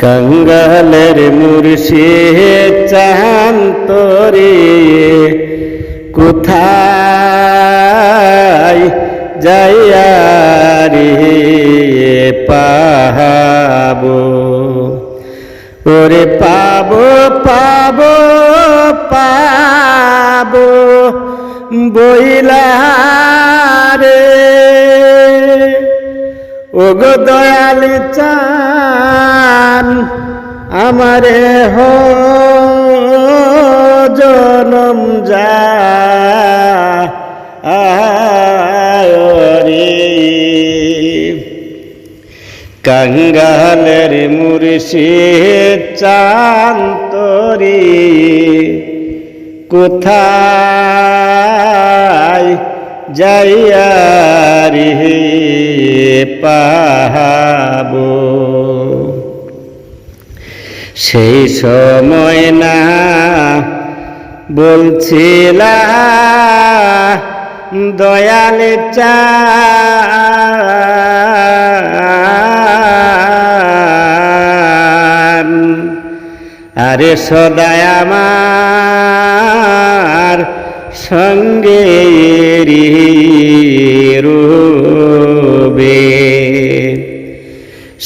কঙ্গালের মুর্শিদ চান্তরে কোথায় যাইয়া রে পাহাবো ওরে পাব পাব পাবো বইলা রে ও গো দয়াল চান আমারে হো জনম যা কঙ্গালের মুর্শিদ চান্তরি কোথায় যাইয়া পাহাবো। সেই সময় না বলছিলা দয়াল চান আরে সদায় আমার সঙ্গে রবে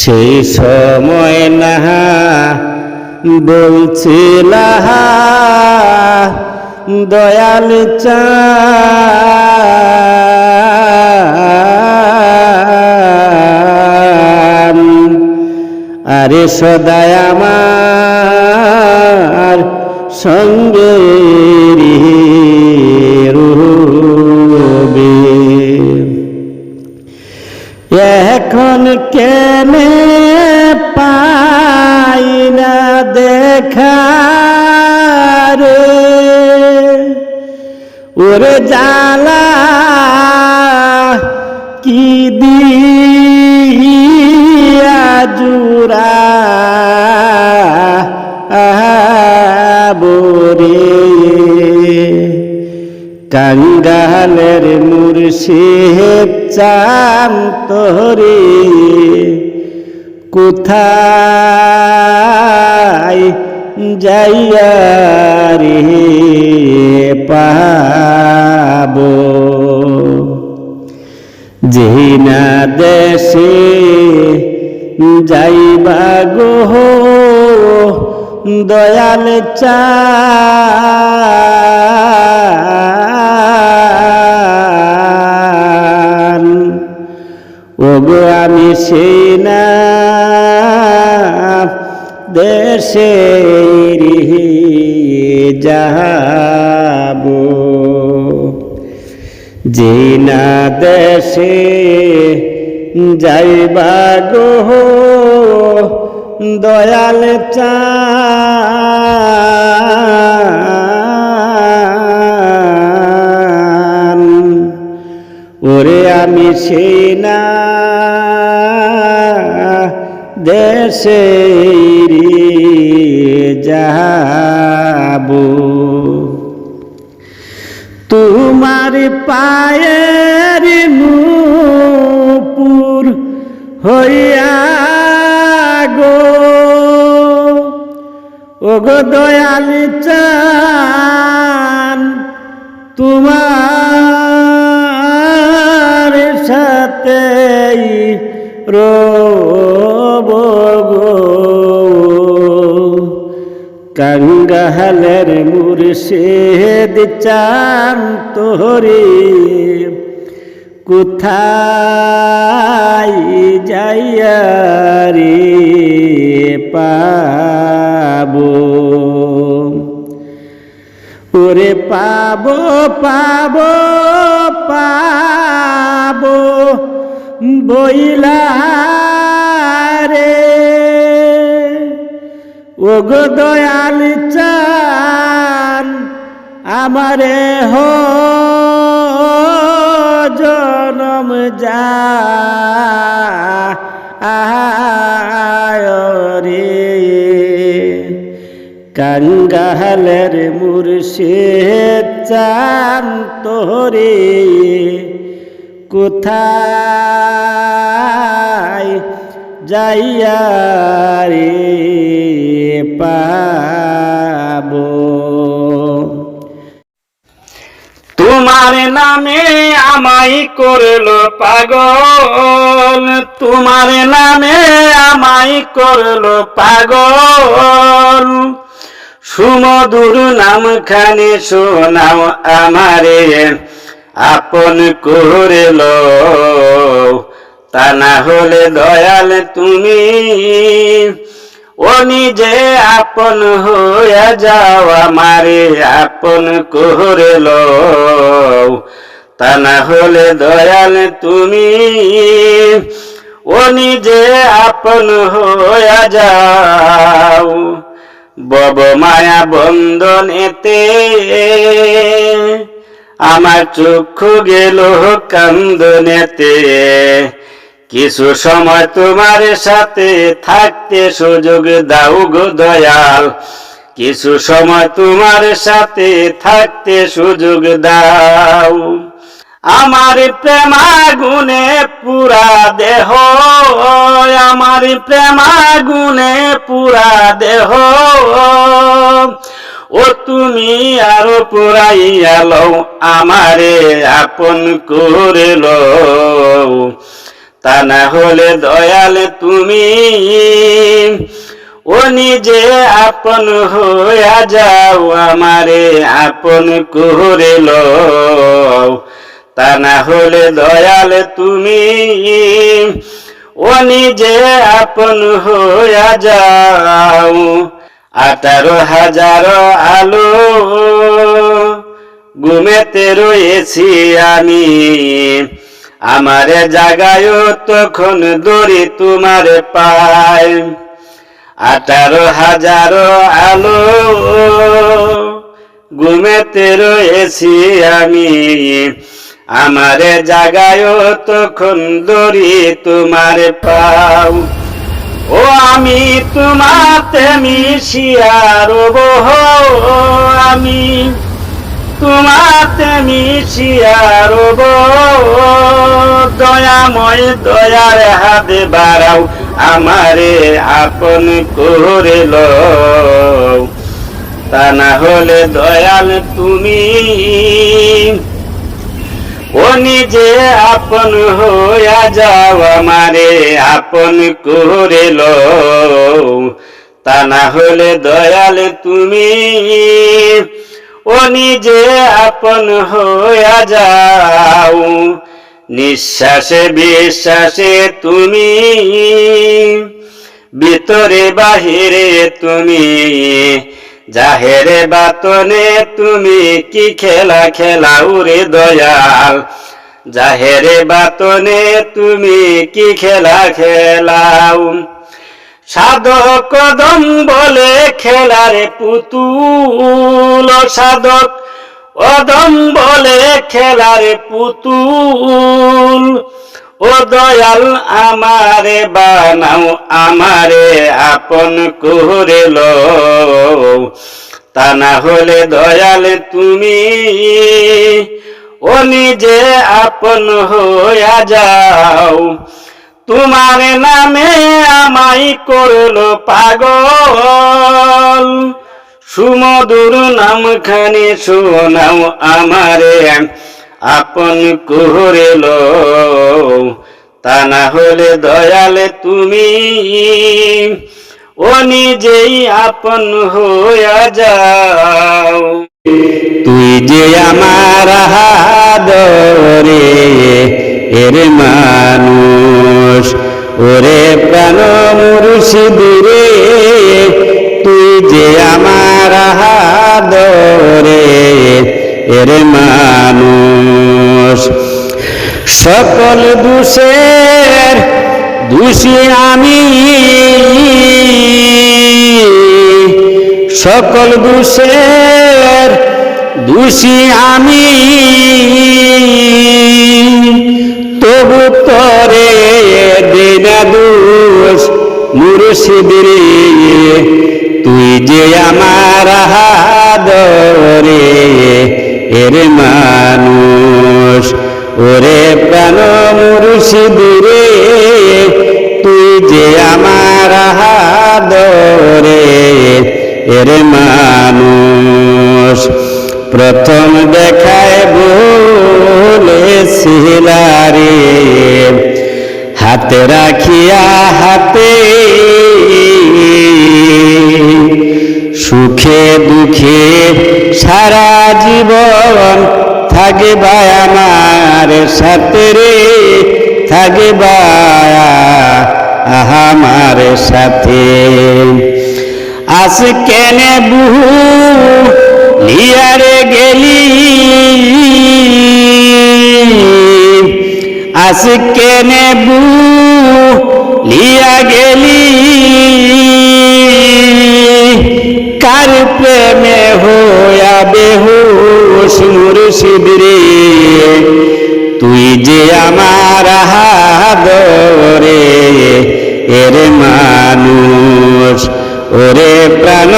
সেই সময় না বলছিলা দয়াল চান আরে সদায় আমার সঙ্গে রবে। এখন কেনে ওরে জালা কি দিয়া জুরা? বরে কাঙ্গালের মুর্শিদ চান তোরে কোথায় যাইয়া রে পাবো। জিনা দেশে যাইবা গো দয়াল চান। আমি সেই না দেশে যাব যে না দেশে যাইবা গো দয়াল চান ওরে আমি সেই না দেশে যাব। তোমার পায়ের নূপুর হইয়া গো। ও গো দয়াল চান তোমার সাথে রব গো কঙ্গালের মুর্শিদ চান তোরে কোথায় যাইয়া রে পাবো? ওরে পাবো পাবো পাবো। বইলা গো দয়াল চান আমারে হো জনম যা রে। কাঙ্গালের মুর্শিদ চান তোরে কোথায় যাইয়া রে পাবো। তোমার নামে আমাই করল পাগল। তোমার নামে আমাই করল পাগল। সুমধুর নাম খানে শোনাও আমারে, আপন করল তা না হলে দয়াল তুমি। ও নিজে আপন হইয়া যাও, আমারে আপন করল। তা না হলে দয়াল তুমি। ও নিজে আপন হইয়া যাও, বব মায়া বন্ধনেতে আমার চক্ষু গেল কান্দনেতে। কিছু সময় তোমার সাথে থাকতে সুযোগ দাও গো দয়াল। কিছু সময় তোমার সাথে থাকতে সুযোগ দাও। আমার প্রেমাগুনে পুরা দেহ, আমার প্রেমাগুনে পুরা দেহ। ও তুমি আরও পুরাইয়া লও, আমারে আপন করে লও তা না হলে দয়াল তুমি ও নিজে আপন হইয়া যাও, আমারে আপন করে লও। তা না হলে দয়াল তুমি ও নিজে আপন হইয়া যাও। আঠারো হাজার আলো ঘুমেতে রয়েছি আমি। আমারে জাগায় তখন দড়ি তোমার পায়। আঠারো হাজার আলো ঘুমেতে রয়েছি আমি। আমারে জাগায় তখন দড়ি তোমার পাও। ও আমি তোমাতে মিশিয়া রব আমি তোমাতে মিশিয়া রব। দয়াময় দয়ার হাতে বাড়াও, আমারে আপন করে তা না হলে দয়াল তুমি, ও নিজে আপন হইয়া যাও, আমারে আপন করে তা না হলে দয়াল তুমি নিজে আপন হইয়া যাও। নিঃশ্বাসে বিশ্বাসে তুমি, ভিতরে বাহিরে তুমি, জাহেরে বাতনে তুমি কি খেলা খেলাও রে দয়াল। জাহেরে বাতনে তুমি কি খেলা খেলাও। সাধক কদম বলে খেলার পুতুল। সাধক অদম বলে খেলার পুতুল। ও দয়াল আমারে বানাও, আমারে আপন করে তা না হলে দয়াল তুমি ও নিজে আপন হইয়া যাও। তোমার নামে আমাই করল পাগল। সুমধুর নাম খানে শোনাও আমারে, আপন করে লও তা না হলে দয়ালে তুমি, ও নিজেই আপন হইয়া যাও। তুই যে আমার হাদরে এর মানুষ। ওরে প্রাণ মুর্শিদরে, তুই যে আমার হাদরে এর মানুষ। সকল দোষের দোষী আমি। সকল দোষের দোষী আমি। তবু তরে দিন দোষ মুর্শিদরে। তুই যে আমার হাদরে এর মানুষ, ওরে প্রাণ মুর্শিদরে। তুই যে আমার হাদরে এর মানুষ, প্রথম দেখায় বলেছিলারে। হাতে রাখিয়া হাতে। সুখে দুঃখে সারা জীবন থাকবা আমার সাথে রে, থাকবা আমার সাথে। আস কেনে বুহু লিয়ারে গেলি। আস কেনে বু লিয়া গেলি। কার প্রেমে হোয়া বেহুশ মুর্শিদরে তুই যে আমার হাদরে এর মানুষ, ওরে প্রাণ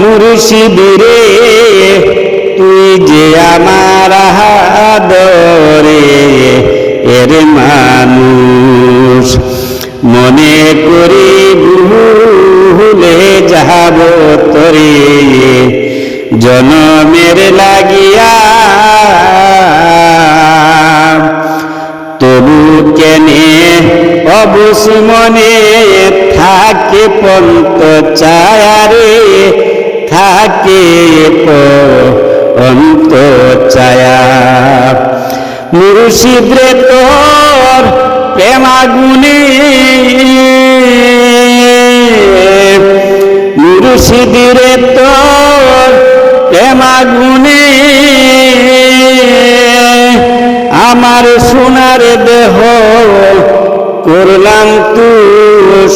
মুর্শিদরে তুই যে আমার হাদরে এর মানুষ মনে করি ভুলে যাব তরে। জনমের লাগিয়া তবু কেনে অবশ মনে থাকে পন্ত চায়ারে থাকে অন্ত চায়া মুর্শিদরে তোর প্রেমাগুনে মুর্শিদরে তোর প্রেমাগুনে আমার সোনার দেহ করলাম তুষ,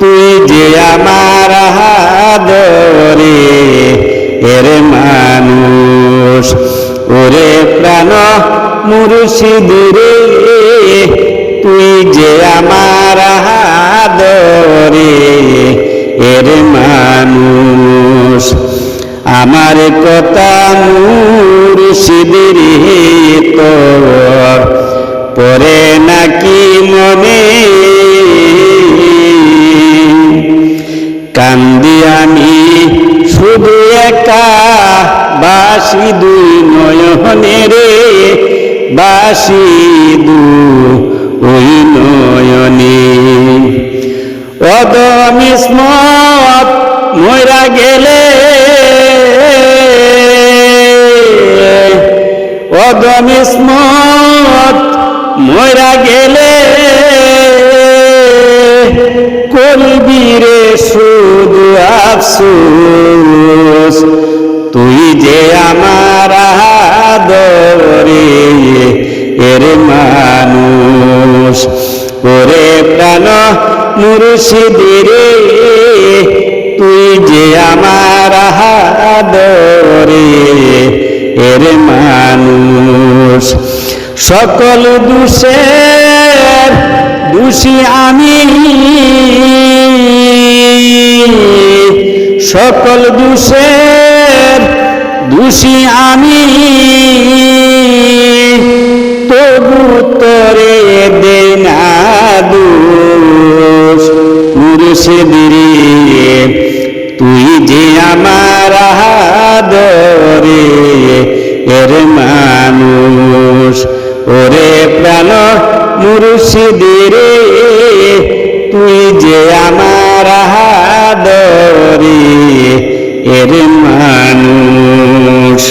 তুই যে আমার হাদরে এর মানুষ। ওরে প্রাণ মুর্শিদরে যে আমার হাদরে এর মানুষ। আমার কথা মুর্শিদরে তোর। পরে নাকি মনে কান্দি আমি শুধু একা বাসি দুই নয়নে রে বাসি গেলে। অদমিসমত ময়রা গেলে। কলবিরে শুধু আফসোস, তুই যে আমার আদরে এর মানুষ। ওরে প্রাণ মুর্শিদিরে তুই যে আমার আদরে এর মানুষ, সকল দুষের দোষী আমি। সকল দোষের দোষী আমি। তবু তরে দে না দোষ মুর্শিদিরে তুই যে আমার আদরে এর মানুষ, ওরে প্রাণ মুর্শিদিরে, তুই যে আমার আদরে এর মানুষ।